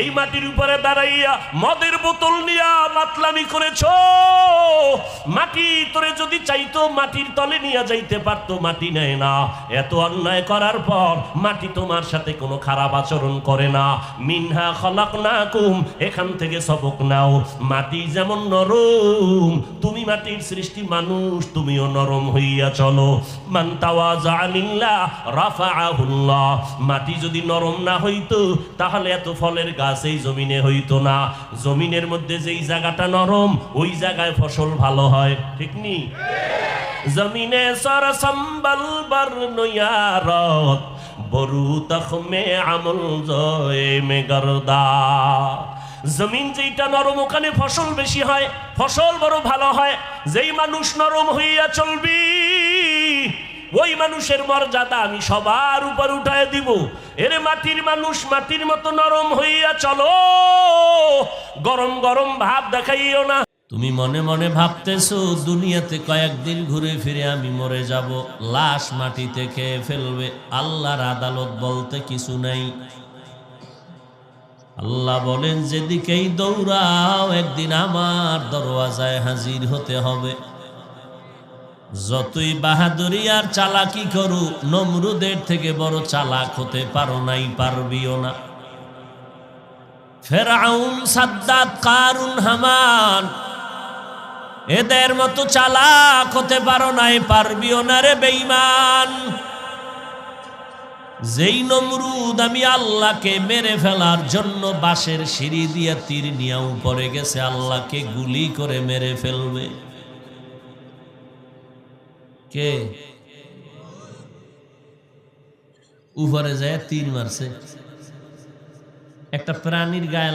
এই মাটির উপরে দাঁড়াইয়া মদের বোতল নিয়া মাতলামি করেছ? মাটি তোরে যদি চাইতো মাটির তলে নিয়ে যাইতে পারতো, মাটি নেয় না। এত অন্যায় করার পর মাটি তোমার সাথে কোনো খারাপ আচরণ করে না। মিনহা খলাক না কুম এখান থেকে সবক নাও। মাটি যেমন নরম, তুমি মাটির সৃষ্টি মানুষ, তুমিও নরম হইয়া চলো। মান তাওয়াজা লিল্লাহ রাফাআহুল্লাহ। মাটি যদি নরম না হইতো, তাহলে এত ফলের গাছ এই জমিনে হইতো না। জমিনের মধ্যে যেই জায়গাটা নরম, ওই জায়গায় ফসল ভালো হয়। ঠিক নি? জমিনে সর সম্বল বর নয়ারত, বরু তখমে আমল জয় মে গরদা। জমিন যেইটা নরম, ওখানে ফসল বেশি হয়, ফসল বড় ভালো হয়। যেই মানুষ নরম হইয়া চলবি ওই মানুষের মর্যাদা আমি সবার উপর উঠায় দিব। এরে মাটির মানুষ, মাটির মতো নরম হইয়া চলো। গরম গরম ভাব দেখাইও না। তুমি মনে মনে ভাবতেছো, দুনিয়াতে কয়েকদিন ঘুরে ফিরে আমি মরে যাব। লাশ মাটিতে খেয়ে ফেলবে, আল্লাহর আদালত বলতে কিছু নাই। আল্লাহ বলেন, যেদিকেই দৌড়াও, একদিন আমার দরওয়াজায় হাজির হতে হবে। যতই বাহাদুরি আর চালাকি করু, নমরুদের থেকে বড় চালাক হতে পারো নাই, পারবিও না। ফেরাউন, সাদ্দাত, কারুন, হামান, এদের মতো চালাক হতে পারো নাই, পারবিও না রে বেইমান যেই নমরুদ আমি আল্লাহকে মেরে ফেলার জন্য বাঁশের সিঁড়ি দিয়ে তীর নিয়ে উপরে গেছে, আল্লাহকে গুলি করে মেরে ফেলবে। কে? উপরে যায় তিন মারছে একটা প্রাণীর গায়ে